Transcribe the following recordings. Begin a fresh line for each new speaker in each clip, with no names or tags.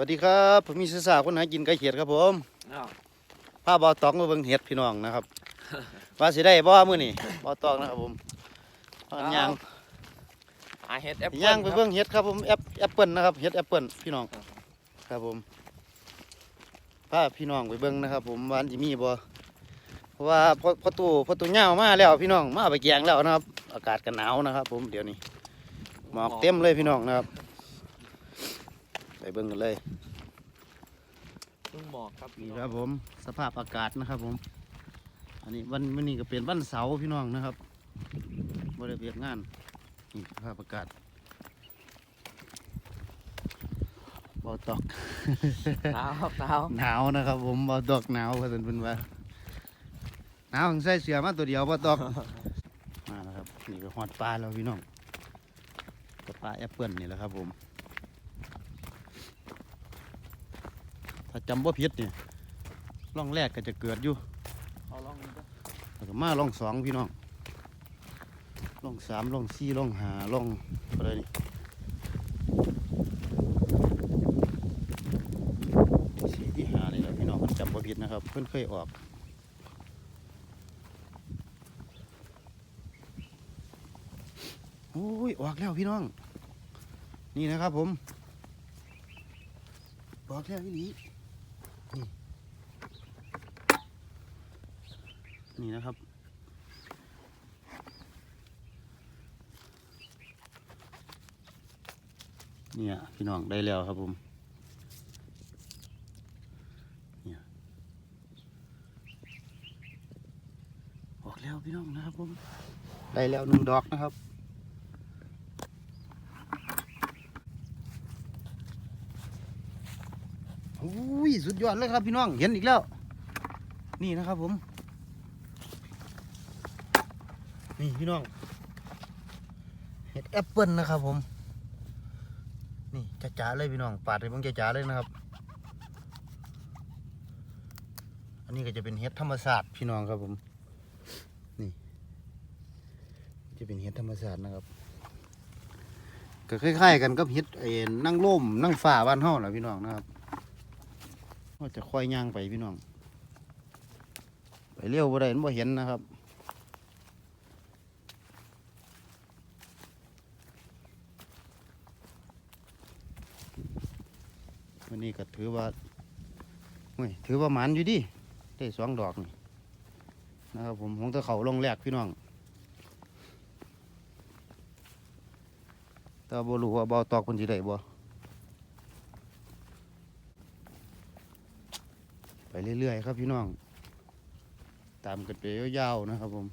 วัสดีครับผมมีศึกษาคนหากินไก่เขียดครับผม
อ้าว
พาบอตองมาเบิ่งเห็ดพี่น้องนะครับ ว่าสิได้บ่มื้อนี้บอตองนะครับผมพากันย่าง
หาเห็ดแอปเปิ้ล
ย่างไปเบิ่งเห็ดครับผมแอปแอปเปิลนะครับเห็ดแอปเปิลพี่น้องครับผมพาพี่น้องไปเบิ่งนะครับ ผมว่าอันสิมีบ่เพราะว่าพอพอตู้พอตู้เหย้ามาแล้วพี่น้องมาเอาไปแกงแล้วนะครับ อากาศก็หนาวนะครับ ผมเดี๋ยวนี้หมอกเต็มเลยพี่น้องนะครับไป เบิ่งกันเลย
เพิ่งหมอกครับ
นี่ครับผมสภาพอากาศนะครับผม อันนี้วันวันนี้ก็เป็นวันเสาร์พี่น้องนะครับบริเวณงานนี่สภาพอากาศบอตอก
หนาวครับหนาว
หนาวนะครับผมบอตอกหนาวพันเป็นว่าหนาวถึงใส่เสื้อมาตัวเดียวบอตอก มาแล้วครับนี่ก็ฮอดปลาแล้วพี่น้องก็ปลาแอปเปิลนี่แหละครับผม ถ้าจำว่าผิดเนี่ยร่องแรกก็จะเกิดอยู่
เอาลองดู
แล้วก็มาล่องสองพี่น้องล่องสามล่องสี่ล่องห้าล่องอะไรนี่สี่ที่ห้านี่แหละพี่น้องมันจำบ่ผิดนะครับ เพิ่นเคยออกโอ้ยออกแล้วพี่น้อง นี่นะครับผมออกแล้วอีหลีนี่ นี่นะครับ เนี่ยพี่น้องได้แล้วครับผมเนี่ยออกแล้วพี่น้องนะครับผมได้แล้วหนึ่งดอกนะครับโอ้ยสุดยอดเลยครับพี่น้องเห็นอีกแล้ว นี่นะครับผม นี่พี่น้องเห็ดแอปเปิลนะครับผม นี่จ๋าๆเลยพี่น้องปาดให้เบิ่งจ๋าๆเลยนะครับ อันนี้ก็จะเป็นเห็ดธรรมศาสตร์พี่น้องครับผม นี่ จะเป็นเห็ดธรรมศาสตร์นะครับ ก็คล้ายๆกันกับเห็ดไอ้นั่งล่มนั่งฝ่าบ้านเฮาแหละพี่น้องนะครับก็จะค่อยย่างไปพี่น้อง ไปเร็วบ่ได้มันบ่เห็นนะครับ วันนี้ก็ถือว่าเฮ้ยถือว่าหมันอยู่ดิได้สองดอกนี่นะครับผมของตะเขาลงแรกพี่น้องต่บ่รู้ว่าเบาตอกคนสิได้บ่ไปเรื่อยๆครับพี่น้อง ตามกันไปยาวๆนะครับผม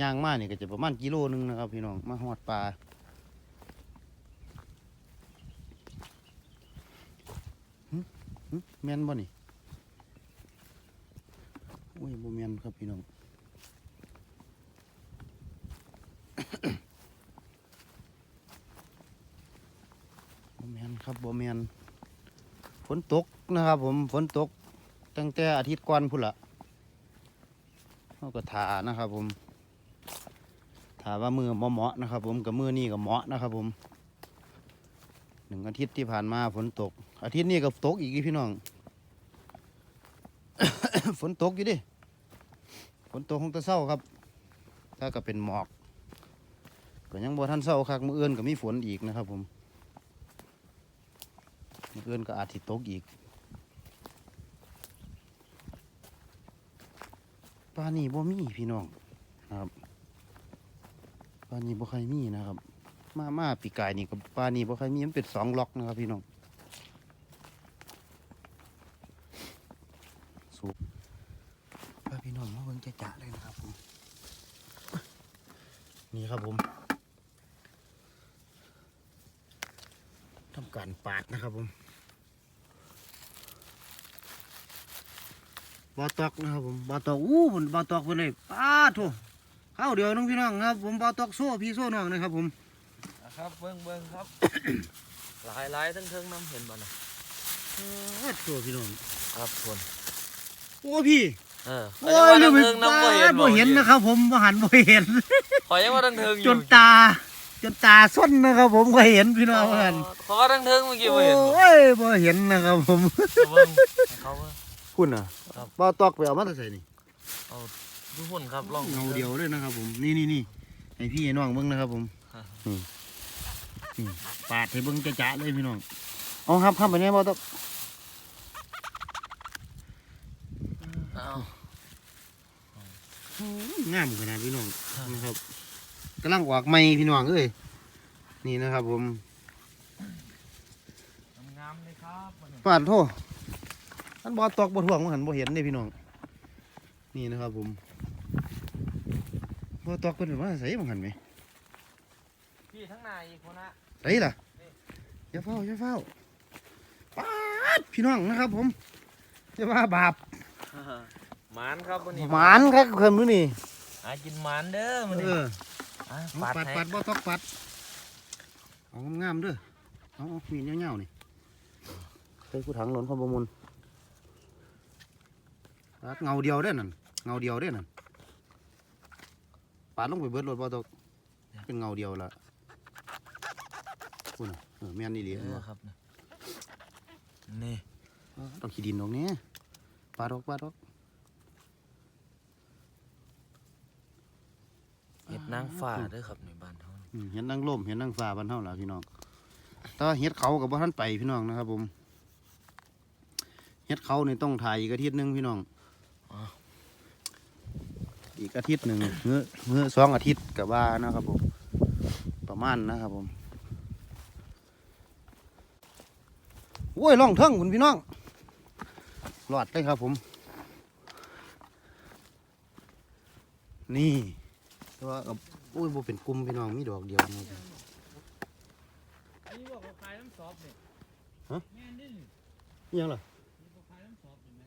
ย่างมาเนี่ยก็จะประมาณกิโลนึงนะครับพี่น้องมาหอดปลาแมนบ่นี่โอ้ยบ่แมนครับพี่น้องบ่แมนครับบ่แมนฝนตกนะครับ ผมฝนตกตั้งแต่อาทิตย์ก่อนพุ่นละเขาก็ถานะครับผม ถามว่ามือเหมาะนะครับ ผมกับมือนี่ก็เหมาะนะครับ ผมหนึ่งอาทิตย์ที่ผ่านมาฝนตก อาทิตย์นี้ก็ตกอีกพี่น้อง ฝนตกอยู่ดิฝนตกของตะเศร้าครับ ถ้าก็เป็นหมอกก็ยังบ่ทันเศร้าคักมือเอื่นก็มีฝนอีกนะครับ ผมมือเอื่นก็อาจสิตกอีกปลานี่บ่มีพี่น้องนะครับ ปลานี้บ่ใครมีนะครับ มามาปีกายนี่กับปลานี้บ่ใครมีมันเป็นสองล็อกนะครับพี่น้องสูบพาพี่น้องมาเบิ่งจะๆเลยนะครับผมนี่ครับผมทำการปาดนะครับผมบาตอกนะครับผมบาตอกอู้ผมบาตอกไปเลยปาดโถ เข้าเดี๋ยวน้องพี่น้องครับ ผมเบาตอกโซ่พี่โซ่น้องนะครับผม
นะครับเบิ้งเบิ้งครับ หลายหลายทั้งเทิงน้ำเห็นบ่นะ
โอ้โซ่พี่น้อง
ครับคน
โอ้พี่
เออ
โอ้ย
ลื
ลื
ม
ม
เทิงน้ำบ่เห็น
บ่เห็นนะครับ ผมบ่หันบ่เห็น
ขอยังว่าดังเทิงอยู่
จนตาจนตาส้นนะครับผมก็เห็นพี่น้องกัน
ขอดังเทิงเมื่อกี้
โอ
บ่เห็นบ่้
ยบ่เห็นนะครับผม
เอาเบิ่งให้เขาเบิ่ง
คุณน่ะ
ครับ
บ่ตอกไปเอามาแต่ใส่นี่
ทุกคนครับลอง
เงาเดียวเลยนะครับ ผม นี่นี่นี่ให้พี่ให้น้องเบิ่งนะครับผม
ครับ
นี่นี่ปาดให้เบิ่งจะๆเลยพี่น้องเอาครับครับไปแน่บ่ตอก
เอา
งามขนาดพี่น้องนะครับกำลังออกใหม่พี่น้องเอ้ยนี่นะครับ ผม
งามเลยครับมัน
ปาดโทษอันบ่ตอกบ่ถ่วงบ่หันบ่เห็นเด้พี่น้องนี่นะครับผม บ่ตอกเพิ่นว่าใส่บ่หันไหม
พี่ทั้งนายอีกคนนะ
ใส่ล่ะอย่าเฝ้าอย่าเฝ้าปาดพี่น้องนะครับผมอย่าว่าบาป
หมานครับวันนี้
หมานครับเพิ่นมื้อนี้
หากินหมานเด้อมัน
เอ
นี่
อ
อะ
เอา
ปัด
ปัด
ให้
ปัดบ่ตอกปัดเอางามๆเด้อเอาเอามีดยาวๆนี่ใส่กูถังหล่นความบ่มุนปัดเงาเดียวเด้อนั่นเงาเดียวเด้อนั่น ปาดลงไปเบิดรถบ่ตอกเป็นเงาเดียวละคุณน่ะเออแม่นอีหลี
เอ
เห็น
อ
บ่
ครับนี่
ต้องขี้ดินออกนี้ปาดออกปาดออก
เห็ดนางฟ้าเด้อครับในบ้านเฮานี่
อืมเห็นนางลมเห็นนางฟ้าบ้านเฮาล่ะพี่น้องแต่ว่าเฮ็ดเขากับบ่ทันไปพี่น้องนะครับผมเฮ็ดเขานี่ต้องถ่ายอีกอาทิตย์หนึงพี่น้อง อีกอาทิตย์หนึ่งเมื่อเมื่อสองอาทิตย์กับว่านะครับผม ประมาณนะครับผมโอ้ยล่องเทิงคุณพี่น้องรอดเลยครับผม นี่แต่ว่ากับโอ้ยบ่เป็นกลุ่มพี่น้องมีดอกเดียวนะครับ
อันนี้บอกว่าขายน้ำซอฟเนี่ย
ฮะ
แม่นดิ
อิหยังล่ะ
นี่บอกขายน้ำซอฟเห็นไหม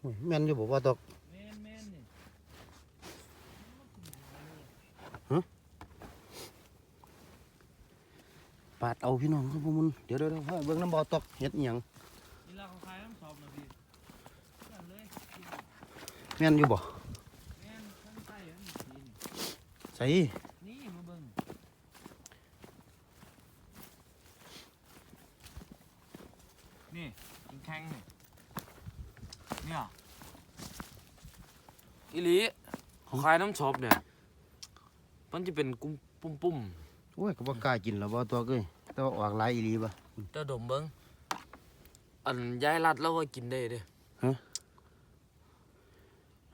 โอ้ยแม่นอยู่บอกว่าดอก
แม่นแม่นนี่
ปาดเอาพี่น้องครับผมมันเดี๋ยวเดี๋ยวเดี๋ยวให้เบิ่งน้ำบ่อตกเฮ็ดอิหยัง
นี่เราเขาขายน้ำซอฟนะพี่นั่นเลย
แม่นอยู่บ่
แม่นทั้งไส้ทั้งสีนี่
ใส่
นี่มาเบิ่งนี่กินแข้งนี่เนี่ยอีหลีเขาขายน้ำช็อปเนี่ย มันจะเป็นกุ้มปุ่มปุ่ม
โอ้ยก็บ่กล้ากินแล้วบ่ตัวเอ้ยแต่ว่าออกหลายอีหลีบ่
ๆเจ้าดมเบิ้งอันย้ายรัดแล้วก็กินได้เด้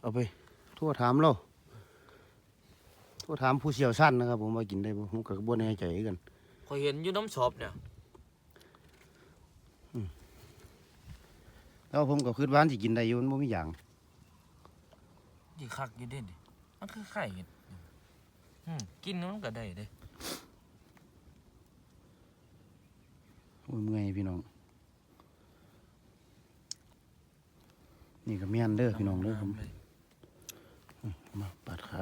เอาไปโทั่วถามเราโทั่วถามผู้เชี่ยวชาญนะครับ ผมว่ากินได้บ่ผมก็บ่แน่ใจคือกัน
ขอยเห็นอยู่น้ำช็อปเนี่ย
แล้วผมก็คิดว่าอันสิกินได้อยู่มันบ่มีหยัง
ยี่คักอยี่เด่นดิมันคือไข่เห็ด อืมกินมันก็ได้เด้
โอ้ยเมื่อยพี่น้อง นี่ก็แม่นเด้อพี่น้องเด้อผม
เลย
มาปาดขา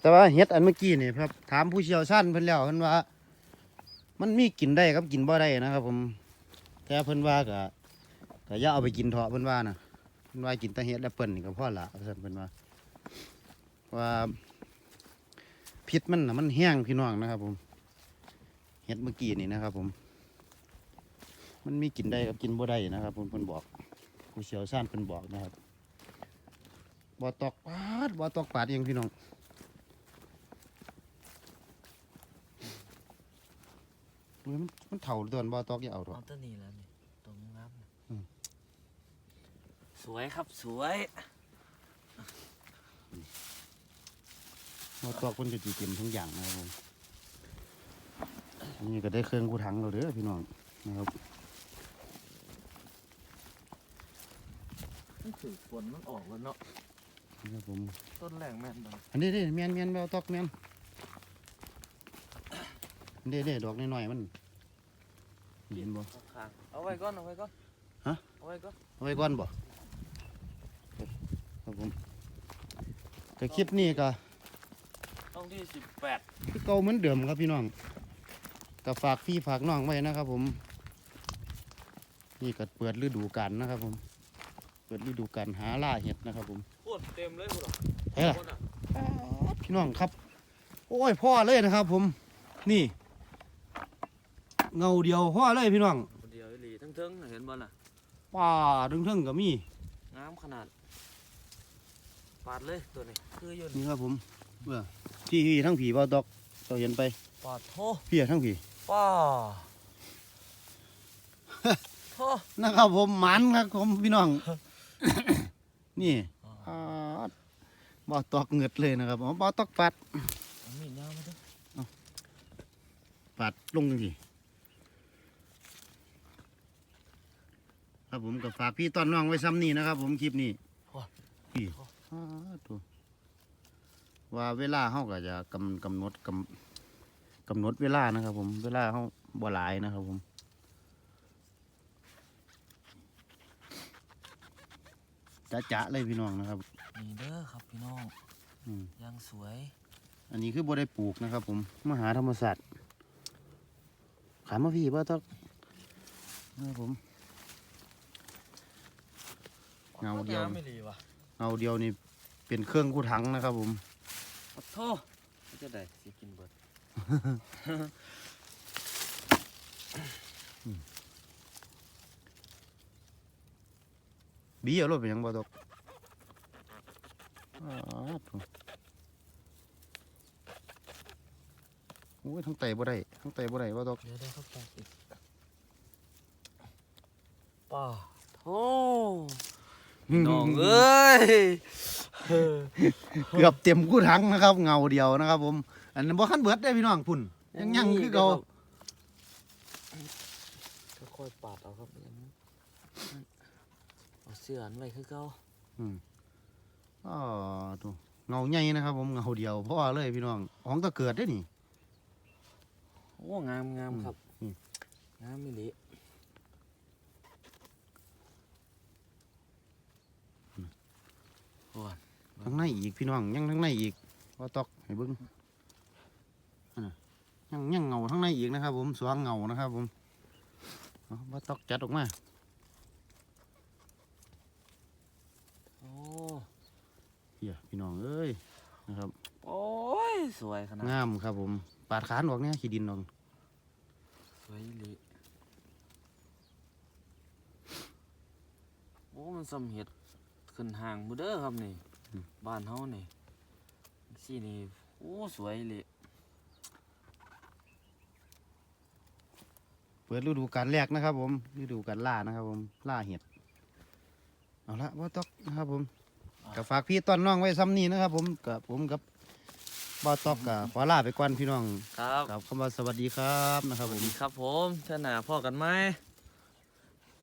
แต่ว่าเฮ็ดอันเมื่อกี้นี่ครับ ถามผู้เชี่ยวชาญเพิ่นแล้วเพิ่นว่า มันมีกินได้กับกินบ่ได้นะครับ ผม แต่เพิ่นว่าก็ ก็อย่าเอาไปกินเถาะเพิ่นว่านะเพิ่นว่ากินต่เฮ็ดแอปเปิ้ลนี่ก็พอละว่าซั่นเพิ่นว่า ว่าพิษมันน่ะมันแห้งพี่น้องนะครับ ผมเฮ็ดเมื่อกี้นี่นะครับ ผม มันมีกินได้กับกินบ่ได้นะครับผมเพิ่นบอกผู้เชี่ยวชาญเพิ่นบอกนะครับบ่ตอกปาดบ่ตอกปาดเองพี่น้องมันมันเถ่าตัวนั้นบ่ตอกอย่าเอาหรอก
เอาตัวนี้แล้วนี่ตรงงามนะ
อืม
ส วยครับสวย
บ่ตอกเพิ่นจะสิเต็มทุกอย่างนะครับผมอันนี้ก็ได้เครื่องกูถังแล้วเด้อพี่น้องนะครับ
มันถือฝนมันออกแล้วเนาะ
นะครับผม
ต้นแรกแม่นดัง
อันนี้เด้แม่นแม่นบ่ตอกแม่นอันนี้เด้ดอกน้อยๆมันเห็นบ่
ข้างๆเอาไว้ก่อนเอาไว้ก่อน
ฮะ
เอาไว้ก่อน
เอาไว้ก่อนบ่ครับผม แต่คลิปนี้ก็
ต้องที่สิบแปด
คือเก่าเหมือนเดิมครับพี่น้องก็ฝากพี่ฝากน้องไว้นะครับ ผม นี่ก็เปิดฤดูกาลนะครับ ผม เปิดฤดูกาลหาล่าเห็ดนะครับ ผม
โคตรเต็มเลยพุ่นอะ
เฮ้ยล่ะพี่น้องครับ โอ้ยพ่อเลยนะครับ ผม นี่ เงาเดียวพ่อเลยพี่น้อง
คนเดียวอีหลีทั้งเทิงๆเห็นบ่น่ะ
ป่าดึงเทิงๆก็มี
งามขนาดปาดเลยตัวนี้คืออยู่
นี่ครับผมเบื่อที่ที่ทั้งผีเบาดอกเราเห็นไป
ปาดโท
เพียทั้งผี
ป้าโท
นะครับผมหมันครับผมพี่น้อง นี่อ่าบ่ตอกเหงือดเลยนะครับผมบ่ตอกปัด
เอามีดยาวมาดิ
ปัดลงสิครับผมกับฝากพี่ต้อนน้องไว้ซ้ำนี่นะครับ ผมคลิปนี้พี่อ่า ตัวว่าเวลาเฮาก็จะกำกำหนดกำกำหนดเวลานะครับ ผม เวลาเฮาบ่หลายนะครับ ผมจะจะเลยพี่น้องนะครับ
นี่เด้อครับพี่น้อง
อืม
ยังสวย
อันนี้คือบ่ได้ปลูกนะครับ ผมมหาธรรมศาสตร์ขายมาพี่บ่ต้องนะครับผมเงาเดียว
ไม่ดีว่ะ
เอาเดียวนี่เป็นเครื่องกู้ถังนะครับผม
ปาดโทจะได้สิกินเบิด
บีเอารถไปหยังบ่ตกอ้าวโถ่โอ้ยทั้งไตบ่ได้ทั้งไตบ่ได้บ่ตก
เดี๋ยวได้เข้าไปอีกป้าโท น้องเอ้ย
เกือบเต็มกู้ถังนะครับ เงาเดียวนะครับ ผม อันนั้นบ่คันเบิดได้พี่น้องพุ่นยังยังคือเก่า
ค่อยๆปาดเอาครับอย่างนั้นเอาเสื้ออันไว้คือเก่า
อ๋อตัวเงาใหญ่นะครับ ผมเงาเดียวเพราะว่าเลยพี่น้องของตะเกิดได้อนี่
โอ้งามงามครับ
อืม
งามมิลิ โอ้ย
ทั้งในอีกพี่น้องยังทั้งในอีกว่าตอกให้เบิ้งอันน่ะยังยังเงาทั้งในอีกนะครับ ผมสวางเงานะครับ ผมเอาว่าตอกจัดออกมา
โอ้
เฮียพี่น้องเอ้ยนะครับ
โอ้ยสวยขนาด
งามครับ ผม ปาดขานออกเนี่ยขี้ดินออก
สวยอีหลิโอ้มันสำเห็ด ขึ้นห่างมือเด้อครับนี่ บ้านเฮานี่สีนี่โอ้สวยอีหลิ
เปิดฤดูกาลแรกนะครับ ผมฤดูกาลล่านะครับ ผมล่าเห็ดเอาละว่าตอกนะครับ ผมกับฝากพี่ต้อนน้องไว้ซ้ำนี้นะครับ ผมกับผมกับบ่าวตอกกับขอลาไปก่อนพี่น้อง
ครับ
กับคำว่าสวัสดีครับนะค
ส
ครับผ
วัส
ม
ดีครับผมเท่าหน้าพ่อกันไหม